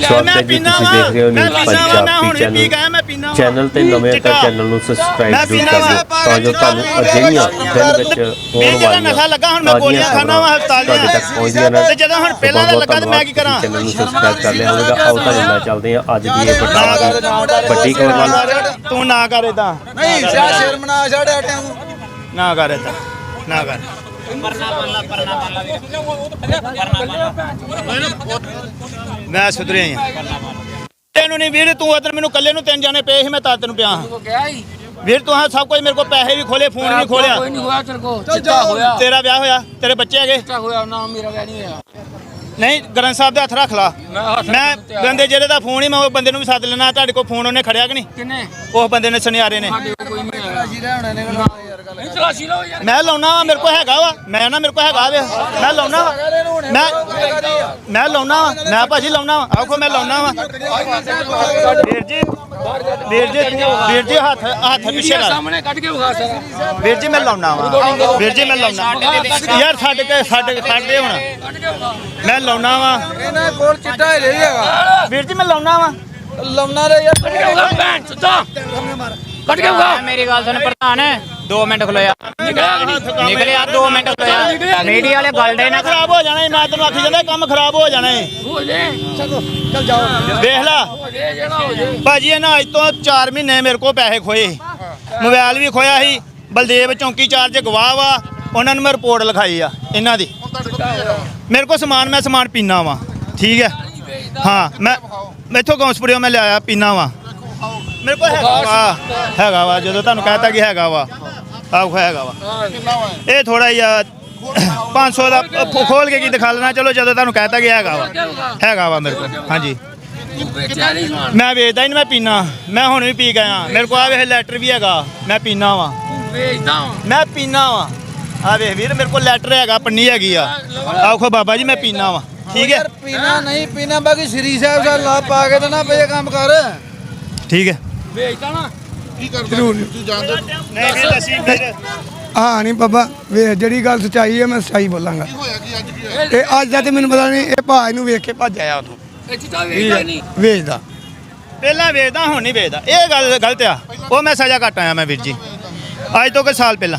ਸਵਾਗਤ ਮੈਂ ਹੈ ਜੀ ਪੀਨਾ ਤੁਸੀਂ ਵਾ। ਦੇਖ ਰਹੇ ਹੋ ਮੈਂ ਨਿਊਜ਼ ਪੀਨਾ ਵਾ ਮੈਂ ਹੁਣ ਪੰਜਾਬੀ ਵੀ ਪੀ ਚੈਨਲ ਗਿਆ ਮੈਂ ਪੀਨਾ ਵਾ। ਚੈਨਲ ਤੇ ਨਵੇਂ ਤਾਂ ਚਿੱਟਾ। ਚੈਨਲ ਨੂੰ ਸਬਸਕ੍ਰਾਈਬ ਮੈਂ ਜ਼ਰੂਰ ਪੀਨਾ ਕਰ ਵਾ, ਦਿਓ ਤਾਂ ਜੋ ਤੁਹਾਨੂੰ ਅਜਿਹੀਆਂ ਦਿਨ ਵਿੱਚ ਹੋਣ ਜਿਹੜਾ ਨਸ਼ਾ ਵਾਲੀਆਂ ਲੱਗਾ ਹੁਣ ਮੈਂ ਗੋਲੀਆਂ ਖਾਣਾ ਵਾ ਹਸਪਤਾਲ ਤੁਹਾਡੇ ਦੀਆਂ ਤੱਕ ਪਹੁੰਚਦੀਆਂ ਨੇ। ਤੇ ਜਦੋਂ ਹੁਣ ਪਹਿਲਾਂ ਦਾ ਲੱਗਾ ਤੇ ਮੈਂ ਕੀ ਕਰਾਂ? ਚੈਨਲ ਨੂੰ ਸਬਸਕ੍ਰਾਈਬ ਕਰ ਲਿਆ ਹੋਵੇਗਾ। ਆਓ ਤੁਹਾਨੂੰ ਨਾਲ ਚੱਲਦੇ ਹਾਂ ਅੱਜ ਦੀ ਇਹ ਵੱਡੀ ਵੱਡੀ ਖਬਰ ਤੂੰ ਨਾ ਕਰ ਇਦਾਂ ਨਹੀਂ ਸਿਆ ਸ਼ਰਮਨਾ ਛੱਡ ਆਟਿਆਂ ਨੂੰ ਨਾ ਕਰ ਇਦਾਂ ਨਾ ਕਰ ਮੈਂ ਸੁਧਰਿਆ ਹੀ ਆ ਤੈਨੂੰ ਨਹੀਂ ਵੀਰ ਤੂੰ ਉਧਰ ਮੈਨੂੰ ਕੱਲੇ ਨੂੰ ਤਿੰਨ ਜਾਣੇ ਪਏ ਸੀ ਮੈਂ ਤਾਂ ਤੈਨੂੰ ਪਿਆ ਹਾਂ। ਗਿਆ ਹੀ ਵੀਰ ਤੂੰ ਹਾਂ ਸਭ ਕੁਝ ਮੇਰੇ ਕੋਲ ਪੈਸੇ ਵੀ ਖੋਲੇ ਫੋਨ ਵੀ ਖੋਲਿਆ ਕੋਈ ਨਹੀਂ ਹੋਇਆ ਤੇਰੇ ਕੋ ਚਿੱਟਾ ਹੋਇਆ। ਤੇਰਾ ਵਿਆਹ ਹੋਇਆ ਤੇਰੇ ਬੱਚੇ ਹੈਗੇ। ਚਿੱਟਾ ਹੋਇਆ ਨਾ ਮੇਰਾ ਵਿਆਹ ਨਹੀਂ ਹੋਇਆ। ਨਹੀਂ ਗ੍ਰੰਥ ਸਾਹਿਬ ਦੇ ਹੱਥ ਰੱਖ ਲਾ। ਮੈਂ। ਬੰਦੇ ਜਿਹੜੇ ਦਾ ਫੋਨ ਹੀ ਮੈਂ ਉਹ ਬੰਦੇ ਨੂੰ ਵੀ ਸੱਦ ਲੈਣਾ ਤੁਹਾਡੇ ਕੋਲ ਫੋਨ ਉਹਨੇ ਖੜਿਆ ਕਿ ਨਹੀਂ? ਕਿੰਨੇ? ਉਸ ਬੰਦੇ ਨੇ ਸੁਨਿਆਰੇ ਨੇ। ਮੈਂ ਲਾਉਣਾ ਵਾ ਮੇਰੇ ਕੋਲ ਹੈਗਾ ਵਾ। ਮੈਂ ਨਾ ਮੇਰੇ ਕੋਲ ਹੈਗਾ ਵੇ। ਮੈਂ ਲਾਉਣਾ ਵਾ। ਮੈਂ ਮੈਂ ਲਾਉਣਾ ਵਾ। ਮੈਂ ਭਾਜੀ ਲਾਉਣਾ ਵਾ। ਆਖੋ ਮੈਂ ਲਾਉਣਾ ਵਾ। ਵੀਰ ਜੀ ਵੀਰ ਜੀ ਵੀਰ ਜੀ ਹੱਥ ਹੱਥ ਪਿੱਛੇ ਕਰ ਸਾਹਮਣੇ ਕੱਢ ਕੇ ਵਿਖਾ ਸਾਰਾ ਵੀਰ ਜੀ ਮੈਂ ਲਾਉਣਾ ਵਾ। ਵੀਰ ਜੀ ਮੈਂ ਲਾਉਣਾ ਯਾਰ ਛੱਡ ਕੇ ਛੱਡ ਛੱਡ ਦੇ ਹੁਣ। ਮੈਂ ਲਾਉਣਾ ਵਾ। ਇਹਨਾਂ ਕੋਲ ਚਿੱਟਾ ਹੀ ਰਹੀ ਹੈਗਾ ਵੀਰ ਜੀ ਮੈਂ ਲਾਉਣਾ ਵਾ। ਲੰਮਣਾ ਰੇ ਯਾਰ। ਕੱਢ ਕੇ ਵਿਖਾ। ਭੈਣ ਚੁੱਤਾ ਕੱਢ ਕੇ ਵਿਖਾ। ਮੇਰੀ ਗੱਲ ਸੁਣ ਪ੍ਰਧਾਨ। 2 ਮਿੰਟ ਖਲੋਇਆ। ਨਿਕਲਿਆ ਕਿ ਨਹੀਂ? ਨਿਕਲਿਆ 2 ਮਿੰਟ ਖਲੋਇਆ। ਮੀਡੀਆ ਵਾਲੇ ਗਲਡੇ ਨਾ। ਖਰਾਬ ਹੋ ਜਾਣਾ ਮੈਂ ਤੈਨੂੰ ਆਖੀ ਜਾਂਦਾ ਕੰਮ ਖਰਾਬ ਹੋ ਜਾਣਾ। ਹੋ ਜੇ। ਵੇਖ ਲਾ। ਹੋ ਜੇ ਜਿਹੜਾ ਹੋ ਜੇ। ਭਾਜੀ ਇਹਨਾਂ ਅੱਜ ਤੋਂ 4 ਮਹੀਨੇ ਮੇਰੇ ਕੋਲ ਪੈਸੇ ਖੋਏ ਮੋਬਾਈਲ ਵੀ ਖੋਇਆ ਸੀ। ਬਲਦੇਵ ਚੌਂਕੀ ਚਾਰਜ ਗਵਾਹ ਵਾ। ਉਹਨਾਂ ਨੂੰ ਮੈਂ ਰਿਪੋਰਟ ਲਿਖਾਈ ਆ ਇਹਨਾਂ ਦੀ। ਮੇਰੇ ਕੋਲ ਸਮਾਨ ਮੈਂ ਸਮਾਨ ਪੀਣਾ ਵਾ। ਠੀਕ ਹੈ? ਹਾਂ ਮੈਂ ਮੈਥੋਂ ਗੌਂਸਪੁਰਿਓ ਮੈਂ ਲਿਆਇਆ ਪੀਣਾ ਵਾ। ਮੇਰੇ ਕੋਲ ਹੈਗਾ ਵਾ। ਹੈਗਾ ਵਾ ਜਦੋਂ ਤੁਹਾਨੂੰ ਕਹਿਤਾ ਕਿ ਹੈਗਾ ਵਾ। ਆਹ ਹੈਗਾ ਵਾ। ਇਹ ਥੋੜਾ ਜਿਹਾ 500 ਦਾ ਖੋਲ ਕੇ ਕੀ ਦਿਖਾ ਲੈਣਾ? ਚਲੋ ਜਦੋਂ ਤੁਹਾਨੂੰ ਕਹਿਤਾ ਕਿ ਹੈਗਾ ਵਾ। ਹੈਗਾ ਵਾ ਮੇਰੇ ਕੋਲ। ਹਾਂਜੀ। ਮੈਂ ਵੇਚਦਾ ਹੀ ਨਹੀਂ ਮੈਂ ਪੀਣਾ ਮੈਂ ਹੁਣ ਵੀ ਪੀ ਗਿਆ ਮੇਰੇ ਕੋਲ ਆ ਵੇਖ ਲੈਟਰ ਵੀ ਹੈਗਾ। ਮੈਂ ਪੀਣਾ ਵਾ। ਮੈਂ ਪੀਣਾ ਵਾ। ਆ ਵੇਖ ਵੀਰ ਮੇਰੇ ਕੋਲ ਲੈਟਰ ਹੈਗਾ ਪੰਨੀ ਹੈਗੀ ਆ। ਆਖੋ ਬਾਬਾ ਜੀ ਮੈਂ ਪੀਣਾ ਵਾ। ਠੀਕ ਹੈ? ਯਾਰ ਪੀਣਾ ਨਹੀਂ ਪੀਣਾ ਬਾਕੀ ਸ੍ਰੀ ਸਾਹਿਬ ਦਾ ਲਾ ਪਾ ਕੇ ਤੇ ਨਾ ਪਏ ਕੰਮ ਕਰ। ਠੀਕ ਹੈ। ਵੇਚਦਾ ਨਾ। ਨਹੀਂ ਵੀਰ ਅਸੀਂ ਵੀਰ ਹਾਂ ਨਹੀਂ ਬਾਬਾ ਵੇ ਜਿਹੜੀ ਗੱਲ ਸੱਚਾਈ ਹੈ ਮੈਂ ਸੱਚਾਈ ਬੋਲਾਂਗਾ। ਇਹ ਅੱਜ ਦਾ ਤੇ ਮੈਨੂੰ ਪਤਾ ਨਹੀਂ ਇਹ ਭਾਜ ਨੂੰ ਵੇਖ ਕੇ ਭੱਜ ਆਇਆ ਉਥੋਂ ਵੇਚਦਾ ਨਹੀਂ। ਪਹਿਲਾਂ ਵੇਚਦਾ ਹੁਣ ਨਹੀਂ ਵੇਚਦਾ ਇਹ ਗੱਲ ਗਲਤ ਆ। ਉਹ ਮੈਂ ਸਜ਼ਾ ਕੱਟ ਆਇਆ ਮੈਂ ਵੀਰ ਜੀ। ਅੱਜ ਤੋਂ ਕੋਈ ਸਾਲ ਪਹਿਲਾਂ।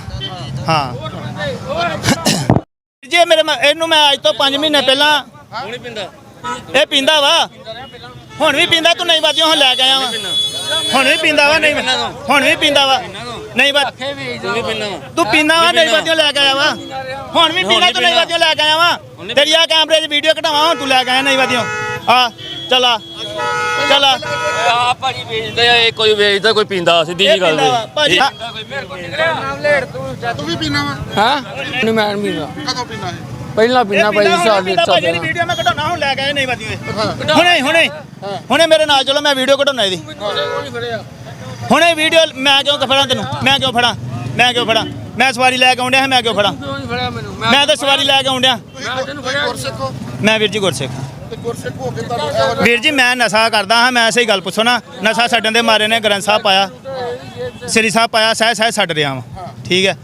ਹਾਂ। ਜੇ ਮੇਰੇ ਮੈਂ- ਇਹਨੂੰ ਮੈਂ ਅੱਜ ਤੋਂ 5 ਮਹੀਨੇ ਪਹਿਲਾਂ ਹੁਣੇ ਪਿੰਦਾ। ਇਹ ਪੀਂਦਾ ਵਾ। ਹੁਣ ਵੀ ਪੀਂਦਾ ਤੂੰ ਨਹੀਂ ਵਾਦੀਆਂ ਹੁਣ ਲੈ ਕੇ ਆਇਆ ਵਾ। ਹੁਣ ਵੀ ਪੀਂਦਾ ਵਾ ਨਹੀਂ ਹੁਣ ਵੀ ਪੀਂਦਾ ਵਾ। ਨਹੀਂ ਵਾ ਵੀ ਪਿੰਦਾ ਤੂੰ ਪੀਂਦਾ ਵਾ ਨਹੀਂ ਵਾਦੀਆਂ ਲੈ ਕੇ ਆਇਆ ਵਾ। ਹੁਣ ਵੀ ਪੀਂਦਾ ਤੂੰ ਨਹੀਂ ਵਾਦੀਆਂ ਲੈ ਕੇ ਆਇਆ ਵਾ। ਤੇਰੀ ਆ ਕੈਮਰੇ 'ਚ ਵੀਡੀਓ ਕਢਾਵਾਂ ਹੁਣ ਤੂੰ ਲੈ ਕੇ ਆਇਆ ਨਹੀਂ ਵਾਦੀਆਂ ਆ ਚਲਾ ਚਲਾ ਆ। ਭਾਜੀ ਵੇਚਦਾ ਆ ਇਹ ਕੋਈ ਵੇਚਦਾ ਕੋਈ ਪੀਂਦਾ ਸਿੱਧੀ ਜੀ ਗੱਲ ਪੀਂਦਾ ਵਾ ਭਾਜੀ। ਹਾਂ। ਨਹੀਂ ਮੈਂ ਨਹੀਂ ਪੀਂਦਾ। ਕਦੋਂ ਪੀਣਾ ਹੈ ਪਹਿਲਾਂ ਪੀਣਾ ਭਾਈ ਸਾਲ ਦੇ ਭਾਜੀ ਸਾਲ ਦੀ ਵੀਡੀਓ ਮੈਂ ਕਢਾਉਣਾ ਹੁਣ ਲੈ ਕੇ ਆਇਆ ਨਹੀਂ ਵਾਦੀਆਂ ਹੁਣੇ ਹੁਣੇ ਹੁਣੇ ਮੇਰੇ ਨਾਲ ਚਲੋ ਮੈਂ ਵੀਡੀਓ ਕਢਾਉਣਾ ਇਹਦੀ। ਹੁਣੇ ਵੀਡੀਓ ਮੈਂ ਕਿਉਂ ਫੜਾਂ ਤੈਨੂੰ? ਮੈਂ ਕਿਉਂ ਫੜਾਂ ਮੈਂ ਕਿਉਂ ਫੜਾਂ ਮੈਂ ਸਵਾਰੀ ਲੈ ਕੇ ਆਉਂਦਿਆ ਮੈਂ ਕਿਉਂ ਫੜਾਂ ਮੈਂ ਤਾਂ ਸਵਾਰੀ ਲੈ ਕੇ ਆਉਂਦਿਆ ਮੈਂ ਤੈਨੂੰ ਫੜਿਆ ਗੁਰਸਿੱਖੋ ਮੈਂ ਵੀਰ ਜੀ ਗੁਰਸਿੱਖ ਹੋ। ਵੀਰ ਜੀ ਮੈਂ ਨਸ਼ਾ ਕਰਦਾ ਹਾਂ ਮੈਂ ਸਹੀ ਗੱਲ ਪੁੱਛੋ ਨਾ। ਨਸ਼ਾ ਛੱਡਣ ਦੇ ਮਾਰੇ ਨੇ ਗ੍ਰੰਥ ਸਾਹਿਬ ਪਾਇਆ। ਸ੍ਰੀ ਸਾਹਿਬ ਪਾਇਆ ਸਹਿ ਸਹਿ ਛੱਡ ਰਿਹਾ ਵਾਂ। ਠੀਕ ਹੈ।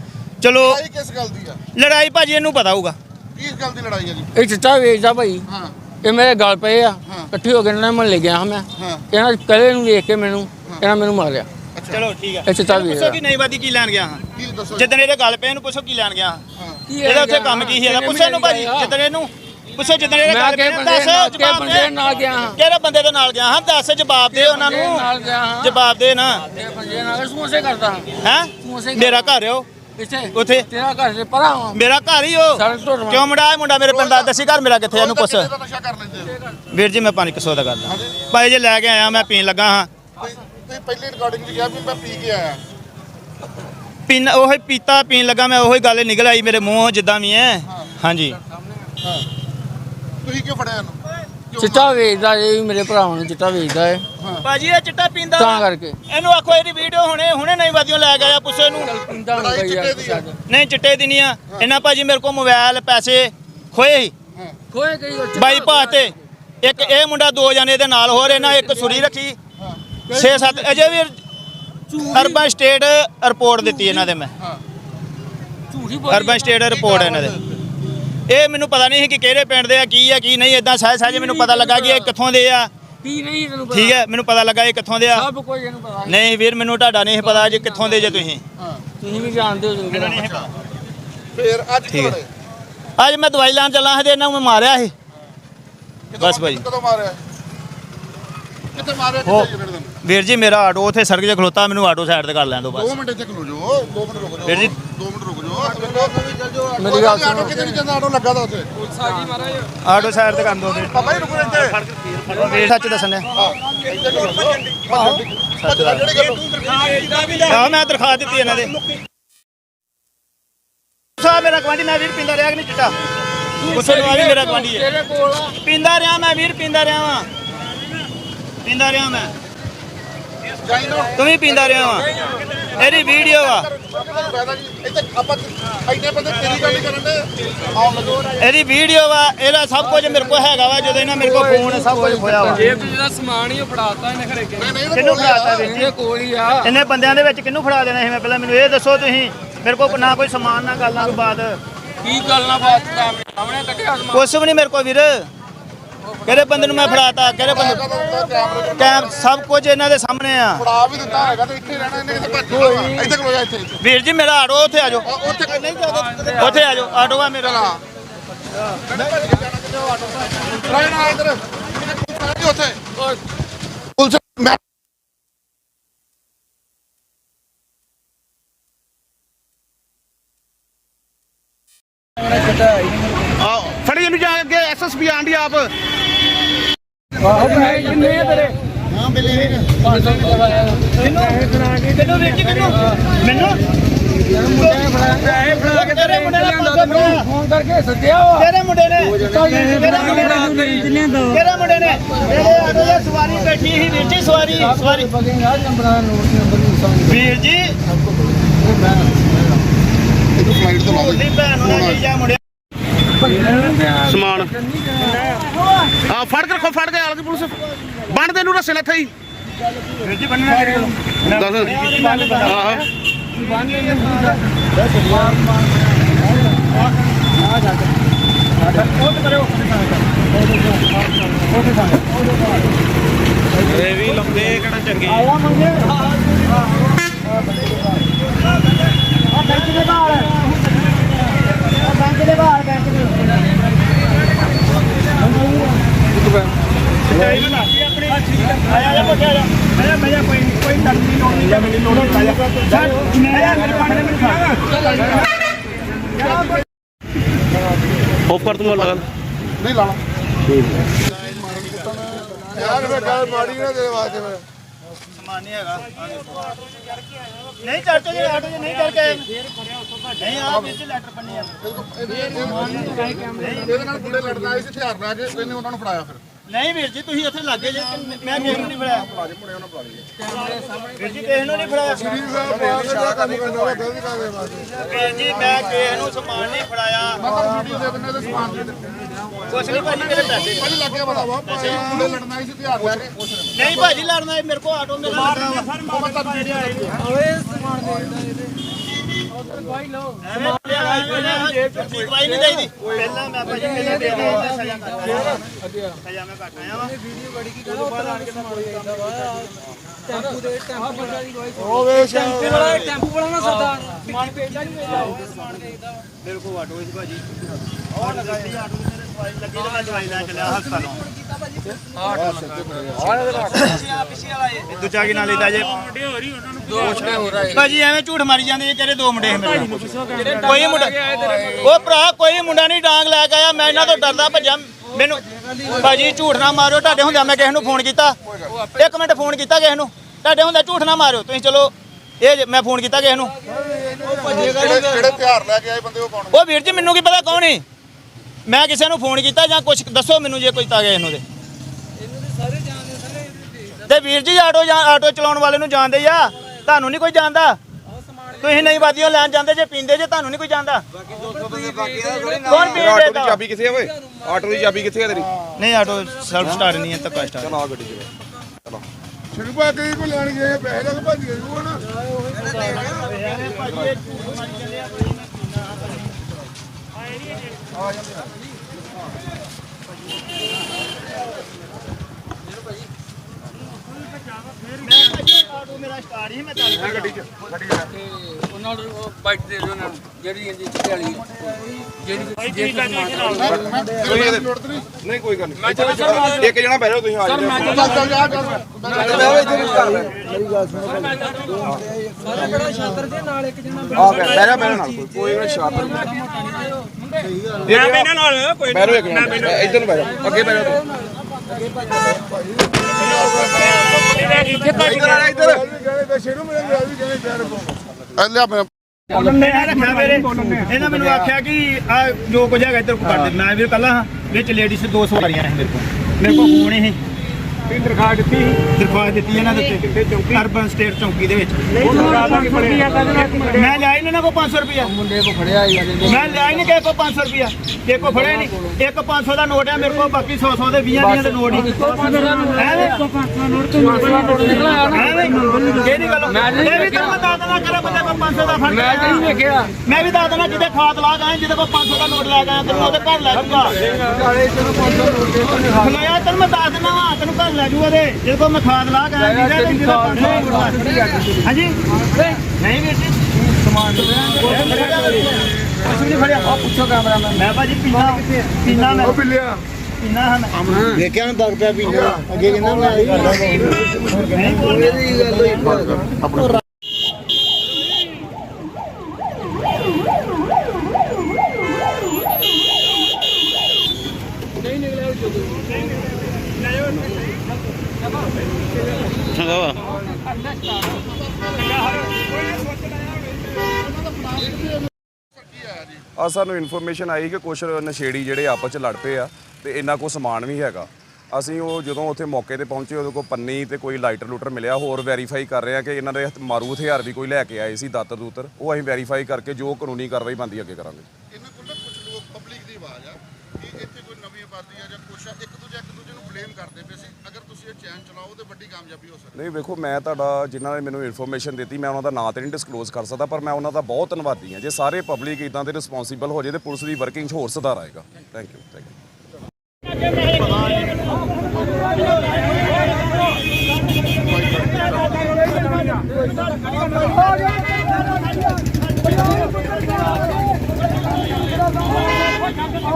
ਚਲੋ ਲੜਾਈ ਕਿਸ ਗੱਲ ਦੀ ਆ? ਲੜਾਈ ਭਾਜੀ ਇਹਨੂੰ ਪਤਾ ਹੋਊਗਾ। ਕਿਸ ਗੱਲ ਦੀ ਲੜਾਈ ਆ ਜੀ? ਇਹ ਚਿੱਟਾ ਵੇਚਦਾ ਭਾਈ। ਹਾਂ। ਇਹ ਮੇਰੇ ਗਲ ਪਏ ਆ। ਇਕੱਠੇ ਹੋ ਕੇ ਇਹਨਾਂ ਮੈਂ ਲੈ ਗਿਆ ਹਾਂ ਮੈਂ। ਹਾਂ। ਇਹਨਾਂ ਕੱਲੇ ਨੂੰ ਵੇਖ ਕੇ ਮੈਨੂੰ ਇਹਨਾਂ ਮੈਨੂੰ ਮਾਰਿਆ। ਚਲੋ ਠੀਕ ਹੈ ਇਹ ਚਿੱਟਾ ਪੁੱਛੋ ਵੇਚਦਾ ਕਿ ਨਹੀਂ ਵਾਦੀ ਕੀ ਲੈਣ ਗਿਆ ਹਾਂ? ਕੀ ਦੱਸੋ ਜਿੱਦਣ ਇਹਦੇ ਗੱਲ ਪਏ ਇਹਨੂੰ ਪੁੱਛੋ ਕੀ ਲੈਣ ਗਿਆ ਹਾਂ। ਕੀ ਇਹਦਾ ਉੱਥੇ ਕੰਮ ਕੀ ਸੀ ਇਹਦਾ? ਪੁੱਛੋ ਇਹਨੂੰ ਭਾਜੀ ਜਿੱਦਣ ਇਹਨੂੰ ਪੁੱਛੋ ਜਿੱਦਣ ਇਹਦੇ ਮੈਂ ਗੱਲ ਪਏ ਕਿਹ ਨੇ, ਬੰਦੇ ਦੱਸ ਨਾਲ ਜਵਾਬ ਬੰਦੇ ਦੇ। ਨਾਲ ਗਿਆ ਹਾਂ? ਕਿਹੜੇ ਬੰਦੇ ਦੇ ਨਾਲ ਗਿਆ ਹਾਂ? ਦੱਸ ਜਵਾਬ ਦੇ ਉਹਨਾਂ ਨਾਲ ਨੂੰ ਹਾਂ? ਜਵਾਬ ਦੇ ਨਾ। ਬੰਦੇ ਨਾਲ? ਸਮੋਸੇ ਕਰਦਾ ਹੈ। ਤੂੰ ਉਸੇ ਮੇਰਾ ਘਰ ਹੋ ਕਿੱਥੇ ਉੱਥੇ? ਤੇਰਾ ਘਰ ਦੇ ਪਰਾਂ ਵਾ। ਮੇਰਾ ਘਰ ਹੀ ਹੋ ਸੜਕ ਤੋਂ ਰਵਾ- ਕਿਉਂ ਮੁੰਡਾ ਇਹ ਮੁੰਡਾ ਮੇਰੇ ਪਿੰਡ ਦਾ? ਦੱਸੀ ਘਰ ਮੇਰਾ ਕਿੱਥੇ ਆ, ਇਹਨੂੰ ਪੁੱਛ। ਕਿਹਦਾ ਨਸ਼ਾ ਕਰ ਲੈਂਦੇ ਹੋ ਵੀਰ ਜੀ ਮੈਂ 500 ਦਾ ਕਰਦਾ। ਭਾਈ ਜੇ ਲੈ ਕੇ ਆਇਆ ਮੈਂ ਪੀਣ ਲੱਗਾ ਹਾਂ। ਤੁਸੀਂ ਤੁਸੀਂ ਪਹਿਲੀ ਰਿਕਾਰਡਿੰਗ 'ਚ ਕਿਹਾ ਵੀ ਮੈਂ ਪੀ ਕੇ ਆਇਆ। ਪੀਣ ਉਹ ਪੀਤਾ ਪੀਣ ਲੱਗਾ ਮੈਂ ਉਹੀ ਗੱਲ ਨਿਕਲ ਆਈ ਮੇਰੇ ਮੂੰਹੋਂ ਜਿੱਦਾਂ ਵੀ ਹੈ। ਹਾਂਜੀ। ਹਾਂ। ਤੁਸੀਂ ਕਿਉਂ ਫੜਿਆ ਇਹਨੂੰ? ਚਿੱਟਾ ਵੇਚਦਾ ਇਹ ਵੀ ਮੇਰੇ ਭਰਾਵਾਂ ਨੂੰ ਚਿੱਟਾ ਵੇਚਦਾ ਹੈ ਭਾਜੀ ਇਹ ਚਿੱਟਾ ਪੀਂਦਾ ਤਾਂ ਵਾ। ਕਰਕੇ। ਇਹਨੂੰ ਆਖੋ ਇਹਦੀ ਵੀਡੀਓ ਹੁਣੇ ਹੁਣੇ ਨਹੀਂ ਵਾਦੀਆਂ ਲੈ ਕੇ ਆਇਆ ਪੁੱਛੋ ਇਹਨੂੰ। ਲੜਾਈ ਚਿੱਟੇ ਦੀ ਆ। ਨਹੀਂ ਚਿੱਟੇ ਦੀ ਨਹੀਂ ਆ। ਇਹਨਾਂ ਭਾਜੀ ਮੇਰੇ ਕੋਲ ਮੋਬਾਈਲ ਪੈਸੇ ਖੋਏ ਸੀ। ਖੋਏ ਉਹ ਚਿੱਟਾ ਬਾਈ ਭਾ ਤੇ ਇੱਕ ਇਹ ਮੁੰਡਾ ਦੋ ਜਣੇ ਇਹਦੇ ਨਾਲ ਹੋਰ ਇਹਨਾਂ ਇੱਕ ਸੁਰੀ ਰੱਖੀ। 6-7 ਅਜੇ ਵੀ ਅਰਬਨ ਸਟੇਟ ਰਿਪੋਰਟ ਦਿੱਤੀ ਇਹਨਾਂ ਦੇ ਮੈਂ। ਝੂਠੀ ਬੋਲੀ ਅਰਬਨ ਸਟੇਟ ਰਿਪੋਰਟ ਇਹਨਾਂ ਦੇ। ਇਹ ਮੈਨੂੰ ਪਤਾ ਨਹੀਂ ਸੀ ਕਿ ਕਿਹੜੇ ਪਿੰਡ ਦੇ ਆ ਕੀ ਆ ਕੀ ਨਹੀਂ ਇਦਾਂ ਸਹਿਜ ਸਹਿਜ ਮੈਨੂੰ ਪਤਾ ਲੱਗਾ ਕਿ ਇਹ ਕਿੱਥੋਂ ਦੇ ਆ। ਕੀ ਨਹੀਂ ਤੈਨੂੰ ਠੀਕ ਹੈ ਮੈਨੂੰ ਪਤਾ ਲੱਗਾ ਇਹ ਕਿੱਥੋਂ ਦੇ ਆ। ਸਭ ਕੁਝ ਇਹਨੂੰ ਪਤਾ ਨਹੀਂ ਵੀਰ ਮੈਨੂੰ ਤੁਹਾਡਾ ਨਹੀਂ ਪਤਾ ਜੇ ਕਿੱਥੋਂ ਦੇ ਜੇ ਤੁਸੀਂ। ਤੁਸੀਂ ਵੀ ਜਾਣਦੇ ਹੋ ਚੰਗੀ ਤਰ੍ਹਾਂ। ਫੇਰ ਅੱਜ ਠੀਕ ਹੈ। ਅੱਜ ਮੈਂ ਦਵਾਈ ਲੈਣ ਚੱਲਾ ਹਾਂ ਤੇ ਇਹਨਾਂ ਨੂੰ ਮੈਂ ਮਾਰਿਆ ਸੀ। ਬਸ ਭਾਈ ਕਦੋਂ ਮਾਰਿਆ? ਕਿੱਥੇ ਮਾਰਿਆ ਹੋ। ਕਿੱਥੇ ਫਿਰ ਤੈਨੂੰ ਵੀਰ ਜੀ ਮੇਰਾ ਆਟੋ ਉੱਥੇ ਸੜਕ 'ਤੇ ਖਲੋਤਾ ਮੈਨੂੰ ਆਟੋ ਸਾਈਡ ਤੇ ਕਰ ਲੈਣ ਦਿਓ 2 ਬਸ। ਮਿੰਟ ਇੱਥੇ ਖਲੋ ਜਾਓ 2 ਮਿੰਟ ਰੁਕ ਜਾਓ ਵੀਰ ਜੀ। 2 ਮਿੰਟ ਰੁਕ ਜਾਓ। ਮੇਰੀ ਗੱਲ ਸੁਣੋ। ਆਟੋ ਕਿਤੇ ਨਹੀਂ ਜਾਂਦਾ ਆਟੋ ਲੱਗਾ ਦਾ ਉੱਥੇ। ਆਟੋ ਸਾਈਡ ਤੇ ਕਰ ਦਿਓ ਵੀਰ। ਪਾਪਾ ਹੀ ਰੁਕੋ ਇੱਥੇ। ਵੀਰ ਸੱਚ ਦੱਸਣ ਡਿਆ। ਸੱਚ ਜਿਹੜੀ ਗੱਲ ਆਹ ਮੈਂ ਦਰਖਾਸਤ ਦਿੱਤੀ ਇਹਨਾਂ ਦੇ। ਸਾਹਿਬ ਮੇਰਾ ਗਵਾਂਢੀ ਮੈਂ ਵੀਰ ਪਿੰਦਾ ਰਿਹਾ ਕਿ ਨਹੀਂ ਚਿੱਟਾ? ਉਸੇ ਨੂੰ ਵੀ ਮੇਰਾ ਗਵਾਂਢੀ ਹੈ। ਤੇਰੇ ਕੋਲ ਆ। ਪਿੰਦਾ ਰਿਹਾ ਮੈਂ ਵੀਰ ਪਿੰਦਾ ਰਿਹਾ ਵਾਂ। ਪਿੰਦਾ ਰਿਹਾ ਮੈਂ। ਤੂੰ ਵੀ ਪਿੰਦਾ ਰਿਹਾ ਵਾਂ। ਇਹਦੀ ਵੀਡੀਓ ਆ। ਇਹਦੀ ਵੀਡੀਓ ਵਾ ਇਹਦਾ ਸਭ ਕੁਝ ਮੇਰੇ ਕੋਲ ਹੈਗਾ ਵਾ ਜਦੋਂ ਇਹਨਾਂ ਮੇਰੇ ਕੋਲ ਫੋਨ ਸਭ ਕੁਝ ਹੋਇਆ ਵਾ। ਜੇਬ 'ਚ ਜਿਹੜਾ ਸਮਾਨ ਹੀ ਉਹ ਫੜਾਤਾ ਇਹਨੇ ਖਰੇ ਕਿਹਨੂੰ? ਫੜਾਤਾ ਵੀਰ ਇਹਦੇ ਕੋਲ ਹੀ ਆ। ਇੰਨੇ ਬੰਦਿਆਂ ਦੇ ਵਿੱਚ ਕਿਹਨੂੰ ਫੜਾ ਦੇਣਾ ਸੀ? ਮੈਂ ਪਹਿਲਾਂ ਮੈਨੂੰ ਇਹ ਦੱਸੋ ਤੁਸੀਂ ਮੇਰੇ ਕੋਲ ਨਾ ਕੋਈ ਸਮਾਨ ਨਾ ਗੱਲਾਂ ਤੋਂ ਬਾਅਦ ਕੀ ਗੱਲ ਨਾ ਬਾਤ ਸਾਹਮਣੇ ਕੱਢਿਆ ਸਮਾਨ? ਕੁਛ ਵੀ ਨਹੀਂ ਮੇਰੇ ਕੋਲ ਵੀਰ। ਕਿਹੜੇ ਬੰਦੇ ਨੂੰ ਮੈਂ ਫੜਾਤਾ? ਕਿਹੜੇ ਬੰਦੇ ਕੈਮ ਸਭ ਕੁਝ ਇਹਨਾਂ ਦੇ ਸਾਹਮਣੇ ਆ। ਫੜਾ ਵੀ ਦਿੱਤਾ ਹੈਗਾ ਤੇ ਇੱਥੇ ਰਹਿਣਾ ਇਹਨੇ ਕਿਤੇ ਭੱਜ ਜਾਣਾ ਇੱਥੇ ਖਲੋ ਜਾ ਇੱਥੇ। ਵੀਰ ਜੀ ਮੇਰਾ ਆਟੋ ਉੱਥੇ ਆ ਜਾਓ। ਉੱਥੇ ਨਹੀਂ ਜਾਂਦਾ ਉੱਥੇ ਆ ਜਾਓ। ਆਟੋ ਆ ਮੇਰਾ। ਰਹਿਣਾ ਇੱਧਰ ਜੀ ਉੱਥੇ ਪੁਲਿਸ ਮੈਂ ਆਓ। ਫੜੀ ਇਹਨੂੰ ਜਾ ਕੇ ਐਸਐਸਪੀ ਆਂਡੀ ਆਪ। ਕਿਹਨੂੰ ਵੀਰ ਜੀ। ਕਿਹਨੂੰ ਮੈਨੂੰ ਤੇਰੇ ਮੁੰਡੇ ਨੇ ਫੋਨ ਕਰਕੇ ਸੱਦਿਆ ਵਾ ਤੇਰੇ ਮੁੰਡੇ ਨੇ ਤੇਰੇ ਮੁੰਡੇ ਨੇ ਤੇਰੇ ਮੁੰਡੇ ਨੇ ਤੇਰੇ ਆਟੋ 'ਚ ਸਵਾਰੀ ਬੈਠੀ ਸੀ ਵੀਰ ਜੀ ਸਵਾਰੀ ਸਵਾਰੀ ਵੀਰ ਜੀ ਇਹਨੂੰ ਫਲਾਈਟ ਤੋਂ ਲਾ ਦੇ ਨਹੀਂ ਭੈਣ ਨੂੰ ਨਾ ਜਾ ਮੁੰਡਿਆ ਸਮਾਨ ਆ ਫੜ ਕੇ ਰੱਖੋ ਫੜ ਕੇ ਆਲ ਦੀ ਪੁਲਿਸ ਬੰਨ ਦੇ ਨੂੰ ਰਸੇ ਥਈ ਵੀਰ ਜੀ ਬੰਨਣਾ ਮੇਰੇ ਕੋਲ ਦੱਸ ਆਹ ਇਹ ਵੀ ਲੰਬੇ ਕਿਹੜਾ ਚੰਗੇ ਆਇਆ ਜਾ ਪੁੱਛਿਆ ਜਾ ਆਇਆ ਮੈਂ ਜਾ ਕੋਈ ਕੋਈ ਤੰਗੀ ਲੋੜ ਨਹੀਂ ਜਾਂ ਮੈਨੂੰ ਲੋੜ ਨਹੀਂ ਆਇਆ ਸਰ ਮੈਂ ਯਾਰ ਮੇਰੇ ਪਾਣੀ ਮੈਨੂੰ ਖਾ ਦੂੰਗਾ ਲਗਾ ਨਹੀਂ ਲਾਣਾ ਯਾਰ ਮੈਂ ਗੱਲ ਮਾੜੀ ਨਾ ਤੇਰੇ ਵਾਸਤੇ ਮੈਂ। ਸਮਾਨ ਨਹੀਂ ਹੈਗਾ। ਨਹੀਂ ਚੜ ਕੇ ਆਟੋ 'ਚ ਨਹੀਂ ਚੜ ਕੇ ਨਹੀਂ ਆ ਵਿੱਚ ਲੈਟਰ ਪੰਨੀ ਆ। ਇਹਦੇ ਨਾਲ ਮੁੰਡੇ ਲੜਦਾ ਆਏ ਸੀ ਹਥਿਆਰ ਲੈ ਕੇ ਇਹਨੇ ਉਹਨਾਂ ਨੂੰ ਫੜਾਇਆ ਫਿਰ। ਨਹੀਂ ਵੀਰ ਜੀ ਤੁਸੀਂ ਉੱਥੇ ਲੱਗੇ ਜੇ ਤੇ ਮੈਂ ਕਿਸੇ ਨੂੰ ਨਹੀਂ ਫੜਾਇਆ। ਮੁੰਡੇ ਉਹਨਾਂ ਫੜਾ ਲਏ ਵੀਰ ਜੀ ਕਿਸੇ ਨੂੰ ਨਹੀਂ ਫੜਾਇਆ। ਵੀਰ ਜੀ ਮੈਂ ਕਿਸੇ ਨੂੰ ਸਮਾਨ ਨਹੀਂ ਫੜਾਇਆ। ਮਤਲਬ ਵੀਡੀਓ ਦੇ ਦਿੰਦੇ ਤੇ ਸਮਾਨ ਦੇ ਕੁਛ ਨਹੀਂ ਭਾਜੀ ਮੇਰੇ ਪੈਸੇ ਪਹਿਲੀ ਲੱਗ ਗਿਆ ਪਤਾ ਮੁੰਡੇ ਲੜਨ ਆਏ ਸੀ ਹਥਿਆਰ ਲੈ ਕੇ ਨਹੀਂ ਭਾਜੀ ਲੜਨਾ ਹੈ ਮੇਰੇ ਕੋਲ ਆਟੋ ਮੇਰਾ ਲੱਗਾ ਵਾ ਉਹ ਮੈਂ ਤੁਹਾਨੂੰ ਵੀਡੀਓ ਦੇ ਦਿੰਦਾ ਦਵਾਈ ਨਹੀਂ ਦੇਈਦੀ ਪਹਿਲਾਂ ਮੈਂ ਭਾਜੀ ਪਹਿਲਾਂ ਦੇ ਆਇਆ ਤੇ ਸਜ਼ਾ ਕੱਟ ਆਇਆ ਸਜ਼ਾ ਮੈਂ ਕੱਟ ਆਇਆ ਵਾ ਟੈਂਪੂ ਵਾਲਾ ਟੈਂਪੂ ਵਾਲਾ ਨਾ ਸਰਦਾਰ ਸਮਾਨ ਭੇਜਦਾ ਨਹੀਂ ਭੇਜਦਾ ਮੇਰੇ ਕੋਲ ਆਟੋ ਸੀ ਭਾਜੀ। ਉਹ ਲੱਗਾ ਸੀ ਆਟੋ ਤੇ ਮੇਰੇ ਦਵਾਈ ਲੱਗੀ ਤੇ ਮੈਂ ਦਵਾਈ ਲੈ ਚੱਲਿਆ ਹਸਪਤਾਲੋਂ। ਦੂਜਾ ਕੀ ਨਾਲ ਲੈਂਦਾ ਜੇ? ਦੋ ਮੁੰਡੇ ਹੋ ਰਹੇ ਭਾਜੀ ਐਵੇਂ ਝੂਠ ਮਾਰੀ ਜਾਂਦੇ ਜੇ ਤੇਰੇ ਦੋ ਮੁੰਡੇ ਸੀ ਮੇਰੇ ਨਾਲ। ਕੋਈ ਮੁੰਡਾ ਉਹ ਭਰਾ ਕੋਈ ਮੁੰਡਾ ਨਹੀਂ ਡਾਂਗ ਲੈ ਕੇ ਆਇਆ। ਮੈਂ ਇਹਨਾਂ ਤੋਂ ਡਰਦਾ ਭੱਜਾ ਮੈਨੂੰ ਭਾਜੀ ਝੂਠ ਨਾ ਮਾਰਿਓ। ਤੁਹਾਡੇ ਹੁੰਦਿਆਂ ਮੈਂ ਕਿਸੇ ਨੂੰ ਫੋਨ ਕੀਤਾ। ਇੱਕ ਮਿੰਟ ਫੋਨ ਕੀਤਾ ਕਿਸੇ ਨੂੰ। ਤੁਹਾਡੇ ਹੁੰਦਿਆਂ ਝੂਠ ਨਾ ਮਾਰਿਓ। ਤੁਸੀਂ ਚਲੋ। ਇਹ ਮੈਂ ਫੋਨ ਕੀਤਾ ਕਿਸੇ ਨੂੰ। ਜਿਹੜੇ ਜਿਹੜੇ ਹਥਿਆਰ ਲੈ ਕੇ ਆਏ ਬੰਦੇ ਉਹ ਕੌਣ ਉਹ ਵੀਰ ਜੀ ਮੈਨੂੰ ਕੀ ਪਤਾ ਕੌਣ ਹੈ ਮੈਂ ਕਿਸੇ ਨੂੰ ਫੋਨ ਕੀਤਾ ਜਾਂ ਕੁਝ ਦੱਸੋ ਮੈਨੂੰ ਜੇ ਕੋਈ ਤਾਂ ਗਿਆ ਇਹਨੂੰ ਦੇ। ਤੇ ਵੀਰ ਜੀ ਆਟੋ ਜਾਂ ਆਟੋ ਚਲਾਉਣ ਵਾਲੇ ਨੂੰ ਜਾਣਦੇ ਆ ਤੁਹਾਨੂੰ ਨਹੀਂ ਕੋਈ ਜਾਣਦਾ? ਤੁਸੀਂ ਨਹੀਂ ਵਾਦੀਆਂ ਲੈਣ ਜਾਂਦੇ ਜੇ ਪੀਂਦੇ ਜੇ ਤੁਹਾਨੂੰ ਨਹੀਂ ਕੋਈ ਜਾਣਦਾ। ਕੌਣ ਪੀਂਦੇ ਤਾਂ ਚਾਬੀ ਕਿੱਥੇ ਆ ਓਏ? ਆਟੋ ਦੀ ਚਾਬੀ ਕਿੱਥੇ ਆ ਤੇਰੀ? ਨਹੀਂ ਆਟੋ ਸੈਲਫ ਸਟਾਰਟ ਨਹੀਂ ਹੈ ਧੱਕਾ ਸਟਾਰਟ ਆ ਗੱਡੀ 'ਚ ਸ਼ਿਲਪਾ ਕਈ ਕੋ ਲੈਣ ਗਏ ਪੈਸੇ ਲੱਗ ਭੱਜ ਗਏ ਉਹ ਨਾ। ਉਹ ਮੇਰਾ ਸਟਾਰ ਹੀ ਮੈਂ ਚੱਲ ਗੱਡੀ 'ਚ ਉਹਨਾਂ ਨੂੰ ਬਾਈਟ ਦੇ ਦਿਓ ਉਹਨਾਂ ਨੂੰ ਜਿਹੜੀ ਇਹਦੀ ਚਿੱਟੇ ਵਾਲੀ ਜਿਹੜੀ ਜਿਹੜੀ ਕੋਈ ਇਹਦੇ ਨਹੀਂ। ਕੋਈ ਗੱਲ ਨਹੀਂ। ਇੱਕ ਜਣਾ ਬਹਿ ਜਾਓ ਤੁਸੀਂ ਆ ਜਾਓ। ਸਾਰਾ ਬੜਾ ਸ਼ਾਤਰ ਦੇ ਨਾਲ ਇੱਕ ਜਣਾ ਬਹਿ ਜਾ ਬਹਿ ਜਾ ਨਾਲ। ਕੋਈ- ਸ਼ਾਤਰ ਮੈਂ ਬਹਿਣਾ ਨਾਲ ਕੋਈ ਇੱਧਰ ਨੂੰ ਬਹਿ ਅੱਗੇ ਬਹਿ ਜਾਓ ਇੱਧਰ ਆ ਇੱਧਰ ਮੈਂ ਰੱਖਿਆ ਮੇਰੇ ਇਹਨਾਂ ਮੈਨੂੰ ਆਖਿਆ ਕਿ ਆ ਜੋ ਕੁਝ ਹੈਗਾ ਇੱਧਰ ਕੋ ਕਰ ਦੇ। ਮੈਂ ਵੀ ਕੱਲਾ ਹਾਂ, ਵਿੱਚ ਲੇਡੀਜ਼ ਦੋ ਸਵਾਰੀਆਂ ਨੇ ਮੇਰੇ ਕੋਲ। ਮੇਰੇ ਕੋਲ ਫੋਨ ਹੀ ਦਰਖਾਸਤ ਦਿੱਤੀ ਦਰਖਾਸਤ ਦਿੱਤੀ ਇਹਨਾਂ ਦੇ ਉੱਤੇ। ਅਰਬਨ ਸਟੇਟ ਚੌਂਕੀ ਦੇ ਵਿੱਚ। ਮੈਂ ਲਿਆ ਹੀ ਇਹਨਾਂ ਕੋ 500 ਰੁਪਿਆ ਮੁੰਡੇ ਕੋ ਫੜਿਆ ਹੀ ਜਾਂਦੇ ਮੈਂ ਲਿਆ ਹੀ ਨਹੀਂ ਕਿਸੇ ਕੋ 500 ਰੁਪਿਆ ਕਿਸੇ ਕੋ ਫੜਿਆ ਨਹੀਂ ਇੱਕ 500 ਦਾ ਨੋਟ ਹੈ ਮੇਰੇ ਕੋਲ ਬਾਕੀ 100 100 ਦੇ 20 ਦੀਆਂ ਦੇ ਨੋਟ ਹੀ ਐਵੇਂ? ਐਵੇਂ? ਨਹੀਂ ਗੱਲ? ਇਹ ਵੀ ਤਾਂ ਮੈਂ ਦੱਸ ਦੇਣਾ ਕਰੇ ਬੰਦੇ ਕੋ 500 ਦਾ ਫੜ ਮੈਂ ਨਹੀਂ ਵੇਖਿਆ। ਮੈਂ ਵੀ ਦੱਸ ਦੇਣਾ ਜਿਹਦੇ ਖਾਤ ਲਾ ਗਏ ਜਿਹਦੇ ਕੋਲ 500 ਦਾ ਨੋਟ ਲੈ ਗਏ ਤੈਨੂੰ ਉਹਦੇ ਘਰ ਲੈ ਜੂਗਾ ਖਲੋਇਆ ਤੈਨੂੰ ਮੈਂ ਦੱਸ ਦੇਣਾ ਵਾ ਤੈਨੂੰ ਘਰ ਲੈ ਜੂਗਾ ਦੇ ਜਿਹਦੇ ਕੋਲ ਮੈਂ ਖਾਤ ਲਾ ਗਏ ਜਿਹਦੇ ਕੋਲ ਜਿਹਦਾ 500 ਦਾ ਨੋਟ ਲਾ ਹਾਂਜੀ? ਨਹੀਂ ਵੀਰ ਜੀ ਸਮਾਨ ਕੁਛ ਨਹੀਂ ਫੜਿਆ ਆ ਪੁੱਛੋ ਕੈਮਰਾਮੈਨ ਮੈਂ ਭਾਜੀ ਪੀਣਾ ਪੀਣਾ ਮੈਂ। ਉਹ ਪਿੱਲਿਆ। ਪੀਣਾ ਹਾਂ ਮੈਂ। ਦੇਖਿਆ ਨਾ ਦਗ ਪਿਆ ਪੀਣਾ ਅੱਗੇ ਕਹਿੰਦਾ ਮੈਂ ਆਈ। ਨਹੀਂ ਬੋਲਦੇ। ਇਹਦੀ ਗੱਲ ਹੋਈ। ਚੰਗਾ ਵਾ ਆ ਸਾਨੂੰ ਇਨਫੋਰਮੇਸ਼ਨ ਆਈ ਕਿ ਕੁਝ ਨਸ਼ੇੜੀ ਜਿਹੜੇ ਆਪਸ ਚ ਲੜ ਪਏ ਆ ਤੇ ਇਹਨਾਂ ਕੋ ਸਮਾਨ ਵੀ ਹੈਗਾ। ਅਸੀਂ ਉਹ ਜਦੋਂ ਉੱਥੇ ਮੌਕੇ ਤੇ ਪਹੁੰਚੇ, ਉਹਦੇ ਕੋਲ ਪੰਨੀ ਤੇ ਕੋਈ ਲਾਈਟਰ ਲੂਟਰ ਮਿਲਿਆ। ਹੋਰ ਵੈਰੀਫਾਈ ਕਰ ਰਹੇ ਆ ਕਿ ਇਹਨਾਂ ਦੇ ਮਾਰੂ ਹਥਿਆਰ ਵੀ ਕੋਈ ਲੈ ਕੇ ਆਏ ਸੀ, ਦਾਤਰ ਦੂਤਰ। ਉਹ ਅਸੀਂ ਵੈਰੀਫਾਈ ਕਰਕੇ ਜੋ ਕਾਨੂੰਨੀ ਕਾਰਵਾਈ ਬੰਦੀ ਅੱਗੇ ਕਰਾਂਗੇ। ਇਹਨਾਂ ਕੋਲ ਨਾ ਕੁਝ ਲੋਕ ਪਬਲਿਕ ਦੀ ਆਵਾਜ਼ ਆ ਕਿ ਇੱਥੇ ਕੋਈ ਨਵੀਂ ਆਬਾਦੀ ਆ ਜਾਂ ਕੁਛ ਆ ਬਲੇਮ ਕਰਦੇ ਪਏ ਸੀ। ਅਗਰ ਤੁਸੀਂ ਇਹ ਚੈਨ ਚਲਾਓ ਤੇ ਵੱਡੀ ਕਾਮਯਾਬੀ ਹੋ ਸਕਦੀ ਨਹੀਂ ਵੇਖੋ ਮੈਂ ਤੁਹਾਡਾ ਜਿਨ੍ਹਾਂ ਨੇ ਮੈਨੂੰ ਇਨਫੋਰਮੇਸ਼ਨ ਦਿੱਤੀ ਮੈਂ ਉਹਨਾਂ ਦਾ ਨਾਂ ਤੇ ਨਹੀਂ ਡਿਸਕਲੋਜ਼ ਕਰ ਸਕਦਾ ਪਰ ਮੈਂ ਉਹਨਾਂ ਦਾ ਬਹੁਤ ਧੰਨਵਾਦੀ ਹਾਂ। ਜੇ ਸਾਰੇ ਪਬਲਿਕ ਇਦਾਂ ਦੇ ਰਿਸਪੌਂਸੀਬਲ ਹੋ ਜੇ ਤੇ ਪੁਲਿਸ ਦੀ ਵਰਕਿੰਗ 'ਚ ਹੋਰ ਸੁਧਾਰ ਆਏਗਾ। ਥੈਂਕ ਯੂ ਥੈਂਕ ਯੂ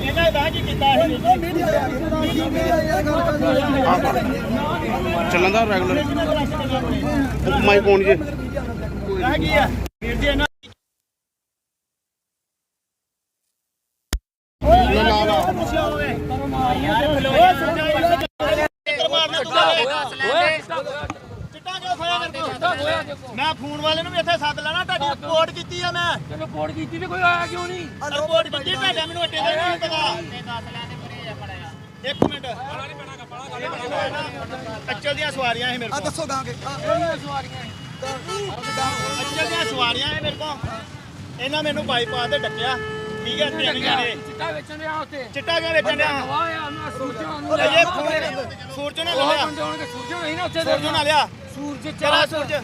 ਇਹਨਾਂ ਦਾ ਕੀ ਕੀਤਾ ਹੈ ਚੱਲਣ ਦਾ ਰੈਗੂਲਰ ਮਾਈ ਫੋਨ ਜੇ ਗਈ ਆ? ਵੀਰ ਜੀ ਇਹਨਾਂ ਮੈਂ ਫੋਨ ਵਾਲੇ ਨੂੰ ਵੀ ਇੱਥੇ ਸੱਦ ਲੈਣਾ ਤੁਹਾਡੀ ਰਿਪੋਰਟ ਕੀਤੀ ਆ ਮੈਂ। ਰਿਪੋਰਟ ਕੀਤੀ ਤੇ ਕੋਈ ਆਇਆ ਕਿਉਂ ਨਹੀਂ ਰਿਪੋਰਟ ਕੀਤੀ ਤੁਹਾਡਾ ਮੈਨੂੰ ਅੱਡੇ ਦਾ ਨਹੀਂ ਪਤਾ। ਇੱਕ ਮਿੰਟ। ਅੱਚਲ ਦੀਆਂ ਸਵਾਰੀਆਂ ਸੀ ਮੇਰੇ ਕੋਲ। ਦੱਸੋ ਦਾਂਗੇ ਅੱਚਲ ਦੀਆਂ ਸਵਾਰੀਆਂ ਸੀ। ਮੇਰੇ ਕੋਲ। ਇਹਨਾਂ ਮੈਨੂੰ ਬਾਈਪਾਸ ਤੇ ਡੱਕਿਆ। ਠੀਕ ਹੈ ਤਿੰਨ ਜਾਣੇ। ਚਿੱਟਾ ਵੇਚਣ ਆ ਉੱਤੇ ਚਿੱਟਾ ਕਿਉਂ ਵੇਚਣ ਡਿਆ? ਵਾਹ ਮੈਂ ਸੂਰਜਾਂ ਨੂੰ ਇਹ ਫੋਨ ਸੂਰਜ ਨੇ ਉਹ ਲਿਆ। ਸੂਰਜਾਂ ਨਹੀਂ ਨਾ ਉੱਥੇ ਸੂਰਜ ਨਾਲ ਲਿਆ। ਸੂਰਜ ਚਲਾ ਚਲਾ ਸੂਰਜ।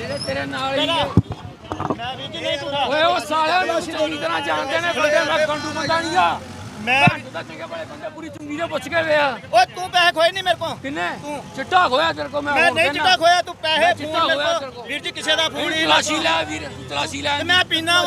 ਜਿਹੜੇ ਤੇਰੇ ਨਾਲ ਹੀ ਚਲਾ। ਨੇ। ਮੈਂ ਵੀ ਜੀ ਨਹੀਂ ਤੁਰਾ ਓਏ ਉਹ ਸਾਲਿਆਂ ਨੂੰ ਚੰਗੀ ਤਰ੍ਹਾਂ ਜਾਣਦੇ ਨੇ ਬੰਦੇ ਮੈਂ ਕੰਟੂ ਬੰਦਾ ਨਹੀਂ ਆ। ਮੈਂ ਤਾਂ ਚੰਗੇ ਬੜੇ ਬੰਦੇ ਪੂਰੀ ਚੁੰਗੀ ਦੇ ਪੁੱਛ ਕੇ ਵੇ ਆ ਓਏ ਤੂੰ ਪੈਸੇ ਖੋਏ ਨਹੀਂ ਮੇਰੇ ਕੋਲ? ਕਿੰਨੇ? ਚਿੱਟਾ ਖੋਇਆ ਤੇਰੇ ਕੋ ਮੈਂ ਮੈਂ ਨਹੀਂ। ਚਿੱਟਾ ਖੋਇਆ ਤੂੰ ਪੈਸੇ ਫੋਨ ਮੇਰੇ ਕੋਲ। ਕੋਲ। ਵੀਰ ਜੀ ਕਿਸੇ ਦਾ ਫੋਨ ਤੂੰ ਨਹੀਂ ਤਲਾਸ਼ੀ ਲੈ ਵੀਰ ਤੂੰ ਤਲਾਸ਼ੀ ਲੈ। ਤੇ ਮੈਂ ਪੀਣਾ